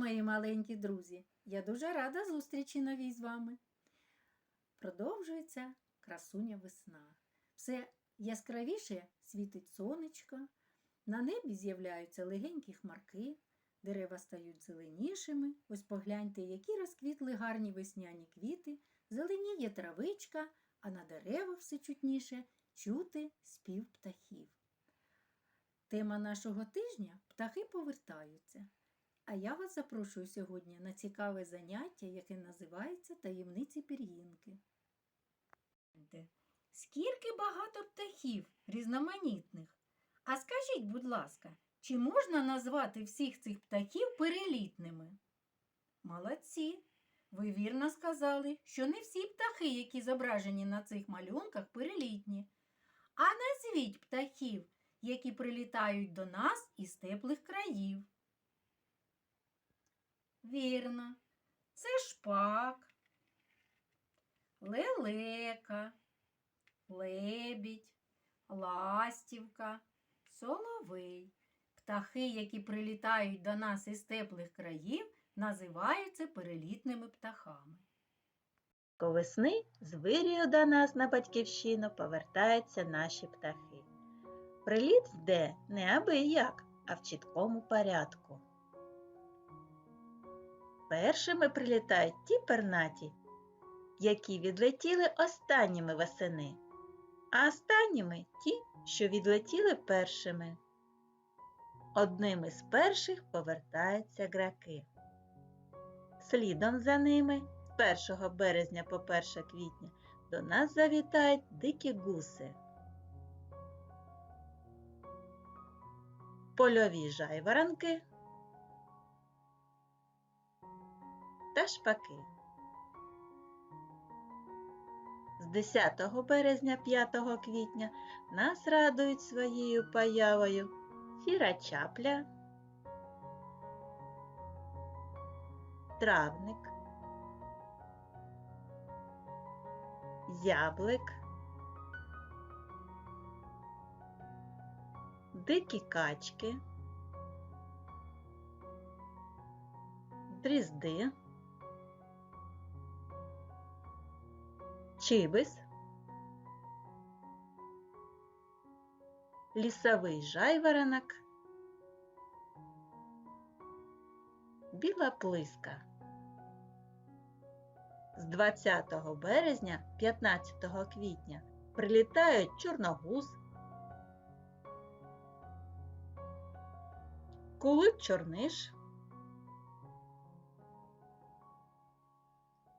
мої маленькі друзі! Я дуже рада зустрічі новій з вами. Продовжується красуня весна. Все яскравіше світить сонечко, на небі з'являються легенькі хмарки, дерева стають зеленішими. Ось погляньте, які розквітли гарні весняні квіти, зеленіє травичка, а на деревах все чутніше чути спів птахів. Тема нашого тижня птахи повертаються. А я вас запрошую сьогодні на цікаве заняття, яке називається Таємниці пір'їнки. Скільки багато птахів різноманітних. А скажіть, будь ласка, чи можна назвати всіх цих птахів перелітними? Молодці! Ви вірно сказали, що не всі птахи, які зображені на цих малюнках, перелітні. А назвіть птахів, які прилітають до нас із теплих країв. Вірно, це шпак, лелека, лебідь, ластівка, соловей. Птахи, які прилітають до нас із теплих країв, називаються перелітними птахами. Ко весни з вирію до нас на батьківщину повертаються наші птахи. Приліт йде не аби як, а в чіткому порядку. Першими прилітають ті пернаті, які відлетіли останніми весени, а останніми ті, що відлетіли першими. Одним із перших повертаються граки. Слідом за ними з 1 березня по 1 квітня до нас завітають дикі гуси. Польові жайворонки та шпаки. З 10 березня 5 квітня нас радують своєю появою. Сіра чапля, травник, зяблик, дикі качки, дрізди, чибис, лісовий жайворонок, біла плиска. З 20 березня 15 квітня прилітають чорногуз, кулик чорниш,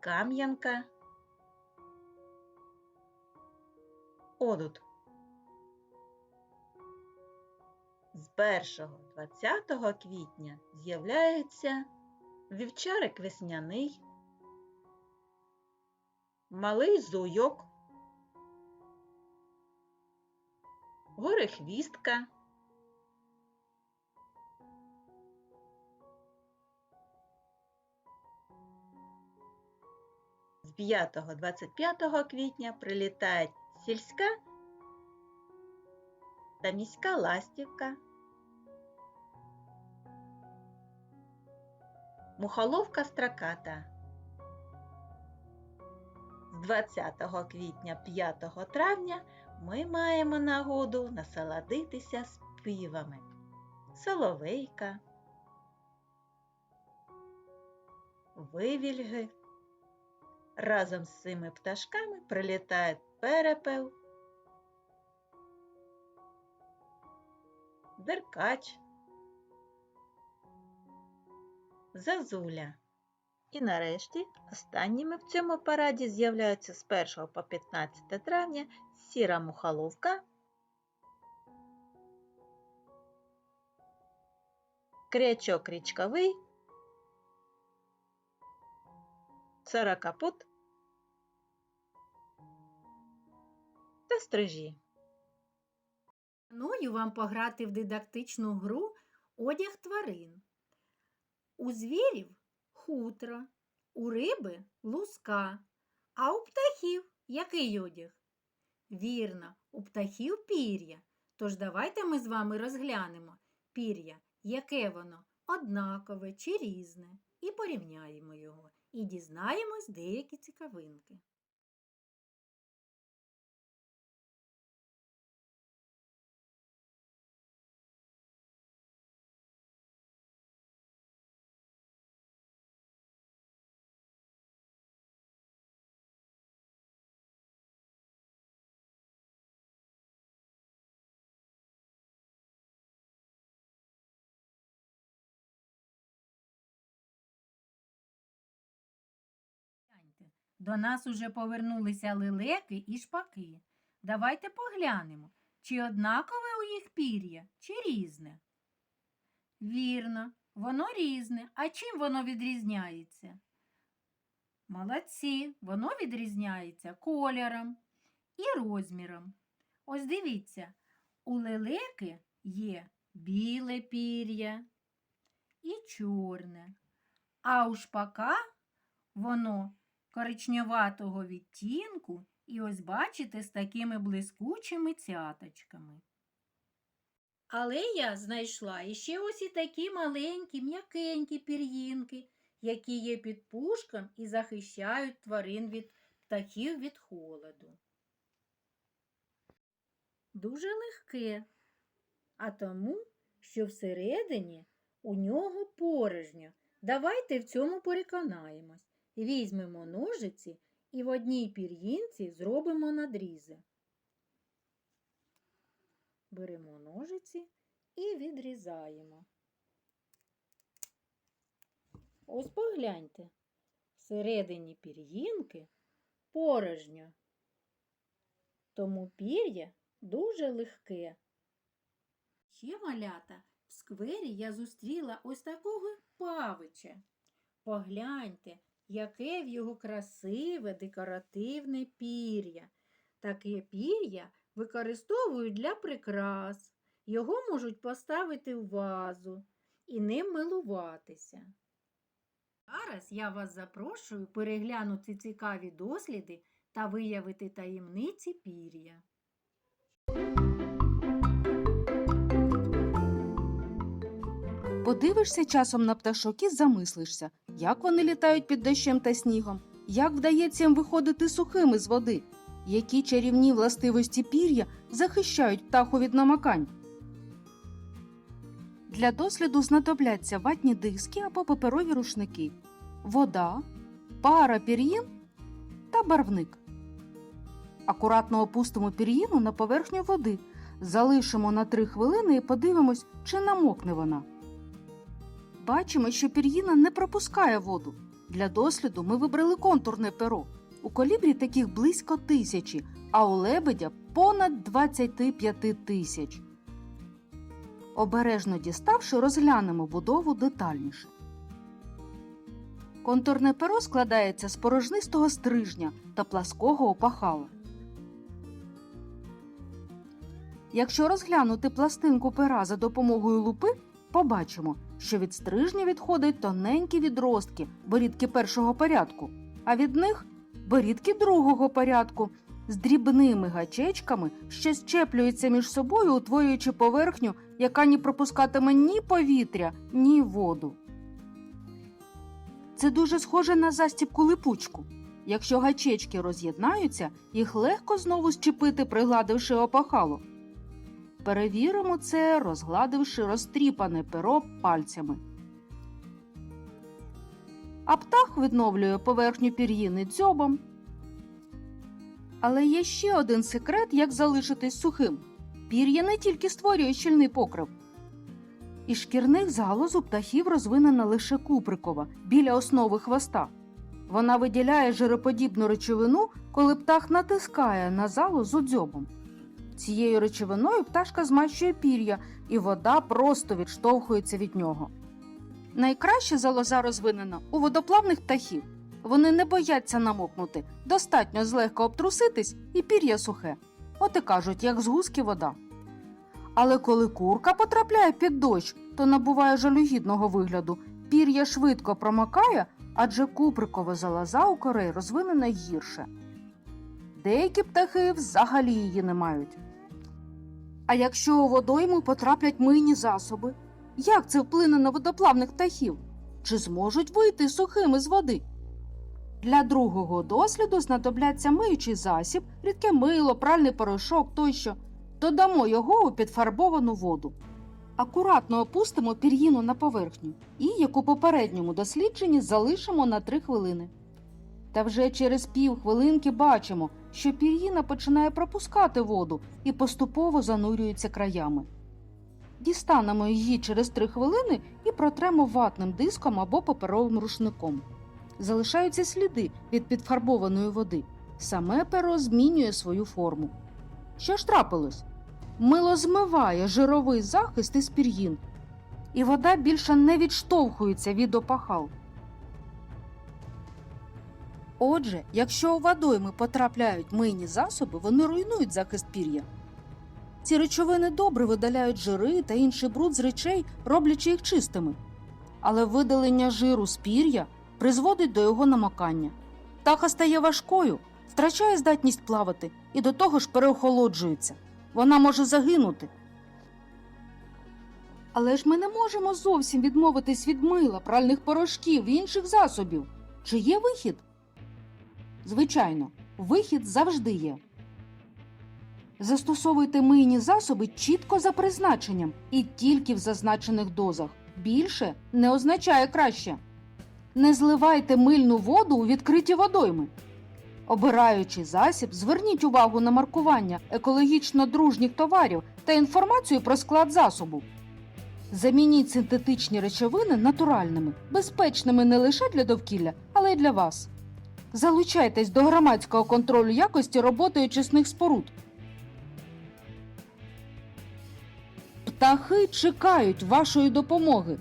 кам'янка, одут. З 1-20 квітня з'являється вівчарик весняний, малий зуйок, горехвістка, з 5-25 квітня прилітають сільська та міська ластівка, мухоловка строката. З 20 квітня 5 травня ми маємо нагоду насолодитися співами соловейка, вивільги. Разом з цими пташками прилітає перепел, деркач, зазуля. І нарешті останніми в цьому параді з'являються з 1 по 15 травня сіра мухоловка, крячок річковий, сорокапут та стрижі. Вам пограти в дидактичну гру одяг тварин. У звірів хутро, у риби луска, а у птахів який одяг? Вірно, у птахів пір'я. Тож давайте ми з вами розглянемо пір'я, яке воно однакове чи різне, і порівняємо його, і дізнаємось деякі цікавинки. До нас уже повернулися лелеки і шпаки. Давайте поглянемо, чи однакове у їх пір'я, чи різне. Вірно, воно різне. А чим воно відрізняється? Молодці, воно відрізняється кольором і розміром. Ось дивіться, у лелеки є біле пір'я і чорне, а у шпака воно коричневатого відтінку і ось бачите з такими блискучими цяточками. Але я знайшла іще ось і такі маленькі, м'якенькі пір'їнки, які є під пушком і захищають тварин від птахів від холоду. Дуже легке, а тому, що всередині у нього порожньо. Давайте в цьому переконаємось. Візьмемо ножиці і в одній пір'їнці зробимо надрізи. Беремо ножиці і відрізаємо. Ось погляньте. Всередині пір'їнки порожньо. Тому пір'я дуже легке. Ще малята в сквері я зустріла ось такого павича. Погляньте, яке в його красиве декоративне пір'я. Таке пір'я використовують для прикрас. Його можуть поставити в вазу і ним милуватися. Зараз я вас запрошую переглянути цікаві досліди та виявити таємниці пір'я. Подивишся часом на пташок і замислишся, як вони літають під дощем та снігом, як вдається їм виходити сухими з води, які чарівні властивості пір'я захищають птаху від намакань. Для досліду знадобляться ватні диски або паперові рушники, вода, пара пір'їн та барвник. Акуратно опустимо пір'їну на поверхню води, залишимо на 3 хвилини і подивимось, чи намокне вона. Бачимо, що пір'їна не пропускає воду. Для досліду ми вибрали контурне перо. У колібрі таких близько тисячі, а у лебедя понад 25 тисяч. Обережно діставши, розглянемо будову детальніше. Контурне перо складається з порожнистого стрижня та плаского опахала. Якщо розглянути пластинку пера за допомогою лупи, побачимо, що від стрижня відходять тоненькі відростки, борідки першого порядку, а від них борідки другого порядку з дрібними гачечками, що щеплюються між собою, утворюючи поверхню, яка не пропускатиме ні повітря, ні воду. Це дуже схоже на застібку липучку. Якщо гачечки роз'єднаються, їх легко знову щепити, пригладивши опахало. Перевіримо це, розгладивши розтріпане перо пальцями. А птах відновлює поверхню пір'їни дзьобом. Але є ще один секрет, як залишитись сухим. Пір'я не тільки створює щільний покрив. Із шкірних залоз у птахів розвинена лише куприкова біля основи хвоста. Вона виділяє жироподібну речовину, коли птах натискає на залозу дзьобом. Цією речовиною пташка змащує пір'я, і вода просто відштовхується від нього. Найкраще залоза розвинена у водоплавних птахів. Вони не бояться намокнути, достатньо злегка обтруситись і пір'я сухе. От і кажуть, як з гузки вода. Але коли курка потрапляє під дощ, то набуває жалюгідного вигляду. Пір'я швидко промокає, адже куприкова залоза у корей розвинена гірше. Деякі птахи взагалі її не мають. А якщо у водойму потраплять мийні засоби, Як це вплине на водоплавних птахів? Чи зможуть вийти сухими з води? Для другого досліду знадобляться миючий засіб, рідке мило, пральний порошок тощо. Додамо його у підфарбовану воду. Акуратно опустимо пір'їну на поверхню і, як у попередньому дослідженні, залишимо на 3 хвилини. Та вже через півхвилинки бачимо, що пір'їна починає пропускати воду і поступово занурюється краями. Дістанемо її через 3 хвилини і протремо ватним диском або паперовим рушником. Залишаються сліди від підфарбованої води. Саме перо змінює свою форму. Що ж трапилось? Мило змиває жировий захист із пір'їн, і вода більше не відштовхується від опахал. Отже, якщо у водойми потрапляють мийні засоби, вони руйнують захист пір'я. Ці речовини добре видаляють жири та інший бруд з речей, роблячи їх чистими. Але видалення жиру з пір'я призводить до його намокання. Птаха стає важкою, втрачає здатність плавати і до того ж переохолоджується. Вона може загинути. Але ж ми не можемо зовсім відмовитись від мила, пральних порошків і інших засобів. Чи є вихід? Звичайно, вихід завжди є. Застосовуйте мийні засоби чітко за призначенням і тільки в зазначених дозах. Більше не означає краще. Не зливайте мильну воду у відкриті водойми. Обираючи засіб, зверніть увагу на маркування екологічно дружніх товарів та інформацію про склад засобу. Замініть синтетичні речовини натуральними, безпечними не лише для довкілля, але й для вас. Залучайтесь до громадського контролю якості роботи очисних споруд. Птахи чекають вашої допомоги.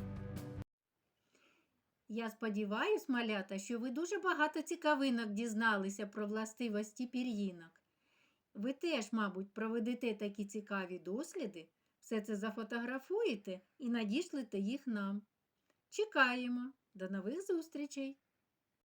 Я сподіваюсь, малята, що ви дуже багато цікавинок дізналися про властивості пір'їнок. Ви теж, мабуть, проведете такі цікаві досліди, все це зафотографуєте і надішлете їх нам. Чекаємо. До нових зустрічей!